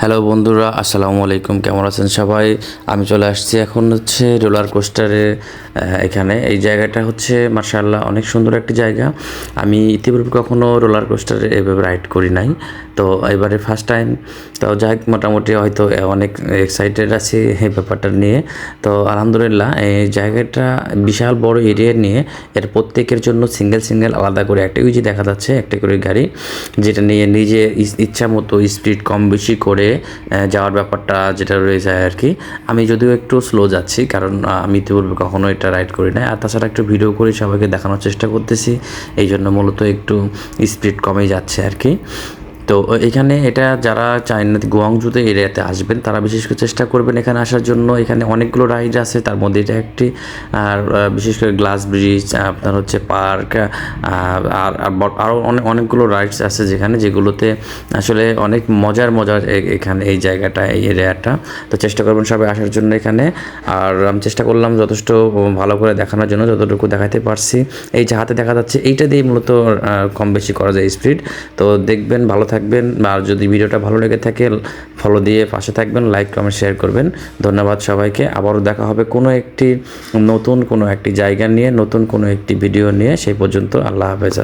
Hello বন্ধুরা, আসসালামু আলাইকুম, কেমন আছেন সবাই? আমি চলে আসছি এখন হচ্ছে রোলার কোস্টারে এখানে। এই জায়গাটা হচ্ছে মার্শাল্লাহ অনেক সুন্দর একটি জায়গা। আমি ইতিপূর্বে কখনো রোলার কোস্টারে এভাবে রাইড করি নাই। তো এবারে ফার্স্ট টাইম তো যাই হোক মোটামুটি হয়তো অনেক এক্সাইটেড আছি এই ব্যাপারটা নিয়ে। তো আলহামদুলিল্লাহ, এই জায়গাটা বিশাল বড় এরিয়া নিয়ে এর প্রত্যেকের জন্য সিঙ্গেল সিঙ্গেল আলাদা করে একটা যে দেখা যাচ্ছে একটা করে গাড়ি, যেটা নিয়ে নিজে ইচ্ছা মতো স্পিড কম বেশি করে আহ, যাওয়ার ব্যাপারটা যেটা রয়ে যায় আর কি। আমি যদিও একটু স্লো যাচ্ছি কারণ আমি তো বলব কখনো এটা রাইড করি না আর তাছাড়া একটু ভিডিও করে সবাইকে দেখানোর চেষ্টা করতেছি। এই জন্য মূলত একটু স্পিড কমে যাচ্ছে আর কি। তো এখানে এটা যারা চাইনা গোয়াংজুতে এরিয়াতে আসবেন, তারা বিশেষ করে চেষ্টা করবেন এখানে আসার জন্য। এখানে অনেকগুলো রাইড আছে, তার মধ্যে এটা একটি। আর বিশেষ করে গ্লাস ব্রিজ, আপনার হচ্ছে পার্ক আর আর আরও অনেক অনেকগুলো রাইডস আছে যেখানে, যেগুলোতে আসলে অনেক মজার মজার এখানে এই জায়গাটা, এই এরিয়াটা। তো চেষ্টা করবেন সবাই আসার জন্য এখানে। আর আমি চেষ্টা করলাম যথেষ্ট ভালো করে দেখানোর জন্য, যতটুকু দেখাতে পারছি। এই যে হাতে দেখা যাচ্ছে, এইটা দিয়ে মূলত কম বেশি করা যায় স্পিড। তো দেখবেন, ভালো থাকবেন আর যদি ভিডিওটা ভালো লেগে থাকে ফলো দিয়ে পাশে থাকবেন লাইক কমেন্ট শেয়ার করবেন। ধন্যবাদ সবাইকে, আবারও দেখা হবে কোনো একটি নতুন কোনো একটি জায়গা নিয়ে, নতুন কোনো একটি ভিডিও নিয়ে। সেই পর্যন্ত আল্লাহ হাফেজ।